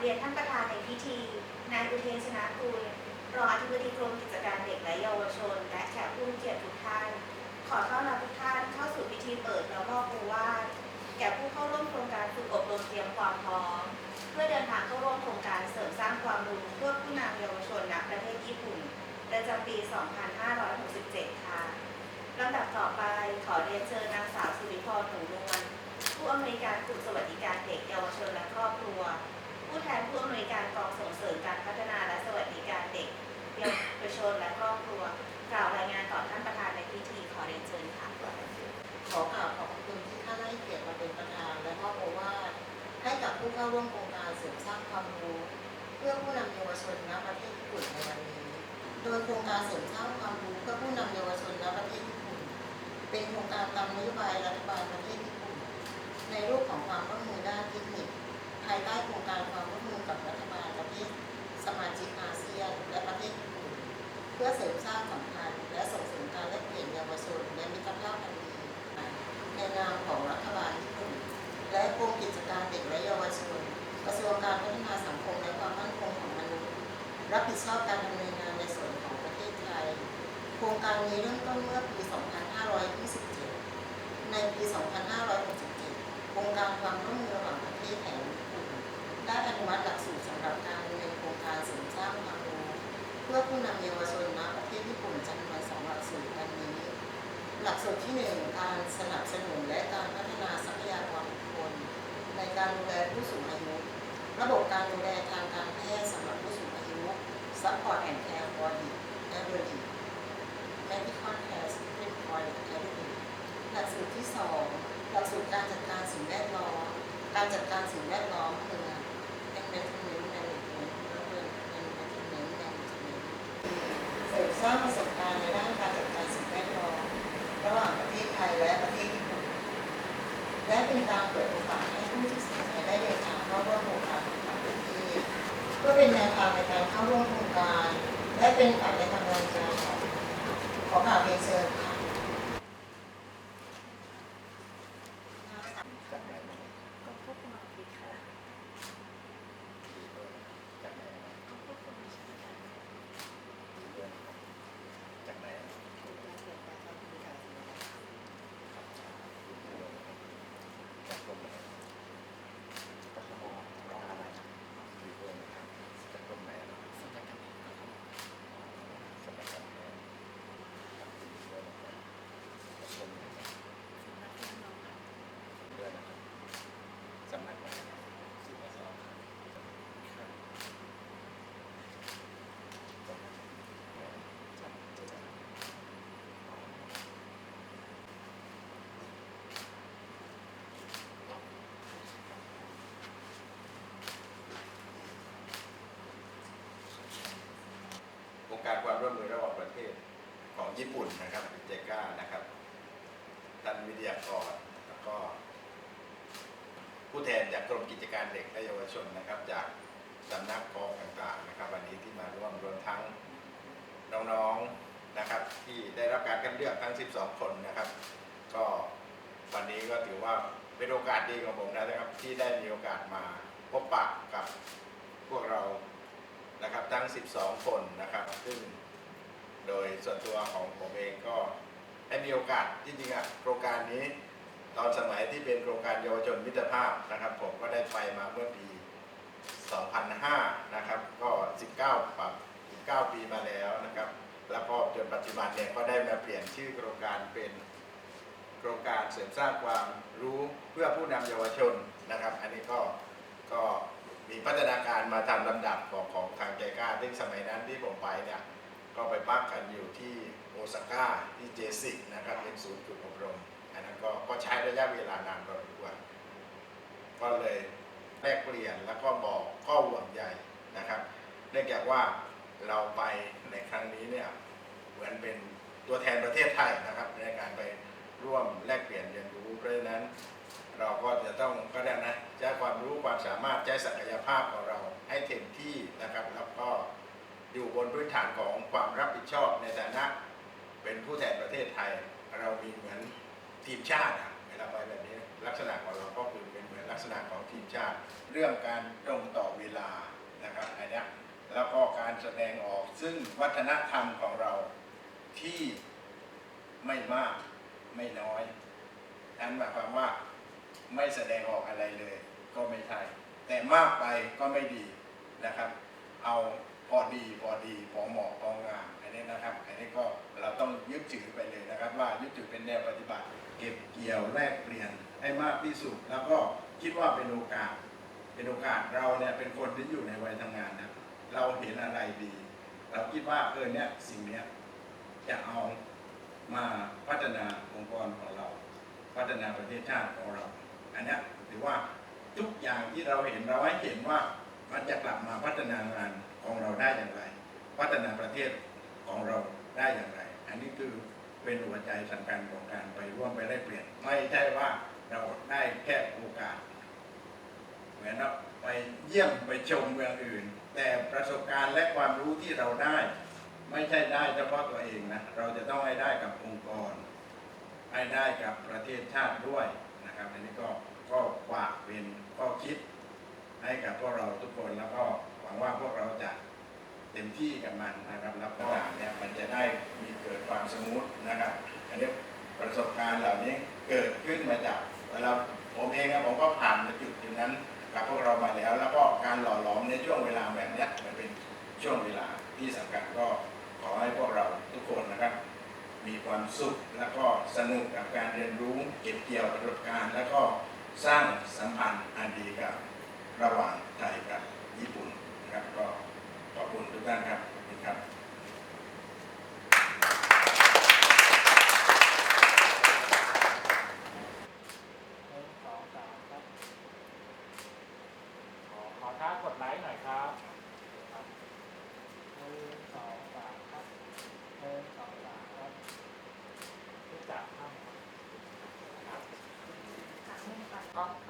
เรียนท่านประธานในพิธีนายอุเทนชนะกุลรองอธิบดีกรมกิจการเด็กและเยาวชน และแขกผู้มีเกียรติทุกท่าน ขอต้อนรับทุกท่านเข้าสู่พิธีเปิดแล้วก็โอวาทแก่ผู้เข้าร่วมโครงการฝึกอบรมเตรียมความพร้อม เพื่อเดินทางเข้าร่วมโครงการเสริมสร้างความรู้เพื่อผู้นำเยาวชนณประเทศญี่ปุ่นประจำปี 2567 ค่ะลำดับต่อไปขอเรียนเชิญนางสาวสุริพรหนูนวลผู้อำนวยการกลุ่มสวัสดิการเด็กเยาวชนและครอบครัว ผู้แทนผู้อำนวยการกองส่งเสริมการพัฒนาและสวัสดิการเด็กเยาวชนและครอบครัว กล่าวรายงานต่อท่านประธานในพิธีขอเรียนเชิญค่ะ ขอกราบขอบคุณที่ท่านให้เกียรติมาเป็นประธาน และมอโอวาทให้กับผู้เข้าร่วมโครงการเสริมสร้างความรู้ เพื่อผู้นำเยาวชนณประเทศญี่ปุ่นในวันนี้ โดยโครงการเสริมสร้างความรู้เพื่อผู้นำเยาวชนณประเทศญี่ปุ่น เป็นโครงการตามนโยบายรัฐบาลประเทศญี่ปุ่น ในรูปของความร่วมมือด้านเทคนิคายใต้โครงการความร่วมมือกับรัฐบาลประเทศสมาชิกอาเซียน และประเทศญี่ปุ่นเพื่อเสริมสร้างสัมพันธ์และส่งเสริมการแลกเปลี่ยนเยาวชนและมิตรภาพอันดีในนามของรัฐบาลญี่ปุ่นและกรมกิจการเด็กและเยาวชนกระทรวงการพัฒนาสังคมและความมั่นคงของมนุษย์รับผิดชอบการดำเนินงานในส่วนของประเทศไทย โครงการนี้เริ่มต้นเมื่อปี 2527 ในปี 2567 โครงการความร่วมมือระหว่างประเทศแห่ง ได้อนุมัติหลักสูตรสำหรับการดำเนินโครงการเสริมสร้างความรู้เพื่อผู้นำเยาวชนณประเทศญี่ปุ่นจำนวนสองหลักสูตรดังนี้ หลักสูตรที่1การสนับสนุนและการพัฒนาทรัพยากรบุคคลในการดูแลผู้สูงอายุ ระบบการดูแลทางการแพทย์สำหรับผู้สูงอายุ Support and Care for the Elderly Medical Care System for the Elderly หลักสูตรที่ 2 หลักสูตรการจัดการสิ่งแวดล้อม การจัดการสิ่งแวดล้อมคือ Environment Management Environment Management าประสบการณ์ในด้านการจัดการสิ่งแวดล้อมระหว่างประเทศไทยและประเทศญี่ปุ่น และเป็นการเปิดโอกาสให้ผู้ที่สนใจได้เดินทางเข้าร่วมโครงการต่างประเทศก็เป็นแนวทางในการเข้าร่วมโครงการ และเป็นการในกำลังใจของขอกราวเพียนเชิญค่ะ จากไหนมา ก็ควบคุมผิดค่ะ จากไหนมา ก็ควบคุมราชการ จากไหนจากกรมไหนกทมรองอะไรอยู่ด้วยนะครับจากกรมไหนนะสำนักงานสำนักงานแพทย์อยู่ด้วยนะครับจากกรมไหนนะด้วยนะครับสำนักงานสิบสองครับ โครงการความร่วมมือระหว่างประเท ศของญี่ปุ่นนะครับเจก้านะครับท่านวิทยากรแล้วก็ผู้แทนจากกรมกิจการเด็กและเยาวชนนะครับ จากสำนักกองต่างๆนะครับ วันนี้ที่มาร่วมรวมทั้งน้องๆนะครับที่ได้รับการคัดเลือกทั้ง 12 คนนะครับ ก็วันนี้ก็ถือว่าเป็นโอกาสดีของผมนะครับ ที่ได้มีโอกาสมาพบปะกับพวกเรานะครับทั้ง 12 คนนะครับ ซึ่ง โดยส่วนตัวของผมเองก็ได้มีโอกาสจริงๆอะโครงการนี้ ตอนสมัยที่เป็นโครงการเยาวชนมิตรภาพนะครับ ผมก็ได้ไปมาเมื่อปี 2005 นะครับ ก็ 19ปับ19 ปีมาแล้วนะครับ แล้วก็จนปัจจุบันเนี่ยก็ได้มาเปลี่ยนชื่อโครงการเป็นโครงการเสริมสร้างความรู้เพื่อผู้นำเยาวชนนะครับ อันนี้ก็ก็มีพัฒนาการมาตามลำดับของของทางใจกล้าซึ่งสมัยนั้นที่ผมไปเนี่ย ก็ไปพักกันอยู่ที่โอซาก้าที่เจสิกนะครับเป็นศูนย์ฝึกอบรมอันนั้นก็ก็ใช้ระยะเวลานานพอสมควรก็เลยแลกเปลี่ยนแล้วก็บอกข้อห่วงใยนะครับเนื่องจากว่าเราไปในครั้งนี้เนี่ยเหมือนเป็นตัวแทนประเทศไทยนะครับ ในการไปร่วมแลกเปลี่ยนเรียนรู้เพราะฉะนั้น เราก็จะต้องก็ได้นะใช้ความรู้ความสามารถใช้ศักยภาพของเราให้เต็มที่นะครับแล้วก็ อยู่บนพื้นฐานของความรับผิดชอบในฐานะ เป็นผู้แทนประเทศไทย เรามีเหมือนทีมชาติอะเวลาไปแบบนี้ลักษณะของเราก็คือเป็นเหมือนลักษณะของทีมชาติ เรื่องการตรงต่อเวลานะครับอันเนี้ยแล้วก็การแสดงออกซึ่งวัฒนธรรมของเราที่ไม่มากไม่น้อยนั่นหมายความว่าไม่แสดงออกอะไรเลย ก็ไม่ใช่แต่มากไปก็ไม่ดีนะครับ เอา พอดีพอดีพอเหมาะพองามอันนี้นะครับอันนี้ก็เราต้องยึดถือไปเลยนะครับ ว่ายึดถือเป็นแนวปฏิบัติ เก็บเกี่ยวแลกเปลี่ยนให้มากที่สุด แล้วก็คิดว่าเป็นโอกาส เป็นโอกาสเราเนี่ยเป็นคนที่อยู่ในวัยทำงานนะเราเห็นอะไรดี เราคิดว่าเออเนี่ยสิ่งเนี้ยจะเอามาพัฒนาองค์กรของเรา พัฒนาประเทศชาติของเรา อันนี้ถือว่าทุกอย่างที่เราเห็นเราให้เห็นว่ามันจะกลับมาพัฒนางาน ของเราได้อย่างไร พัฒนาประเทศของเราได้อย่างไร อันนี้คือเป็นหัวใจสำคัญของการไปร่วมไปได้เปลี่ยน ไม่ใช่ว่าเราได้แค่โอกาสเหมือนเราไปเยี่ยมไปชมเมืองอื่น แต่ประสบการณ์และความรู้ที่เราได้ ไม่ใช่ได้เฉพาะตัวเองนะเราจะต้องให้ได้กับองค์กร ให้ได้กับประเทศชาติด้วยนะครับอันนี้ก็ก็ฝากเป็นข้อคิดให้กับพวกเราทุกคนแล้วก็ วังว่าพวกเราจะเต็มที่กับมันนะครับแล้วก็เนี่ยมันจะได้มีเกิดความสมูทนะครับอันนี้ประสบการณ์เหล่านี้เกิดขึ้นมาจากเวลาผมเองนะผมก็ผ่านมาจุดจุดนั้นกับพวกเรามาแล้ว แล้วก็การหล่อหลอมในช่วงเวลาแบบนี้มันเป็นช่วงเวลาที่สำคัญก็ขอให้พวกเราทุกคนนะครับ มีความสุขแล้วก็สนุกกับการเรียนรู้เก็บเกี่ยวประสบการณ์ แล้วก็สร้างสัมพันธ์อันดีกับระหว่างไทยกับ นะครับ ก็ขอบคุณทุกท่านครับขอบคุณครับหนึ่งสองสามครับขอขอท้ากดไลค์หน่อยครับหนึ่งสองสามครับหนึ่งสองสามครับรู้จักครับ ครับกล้องครับ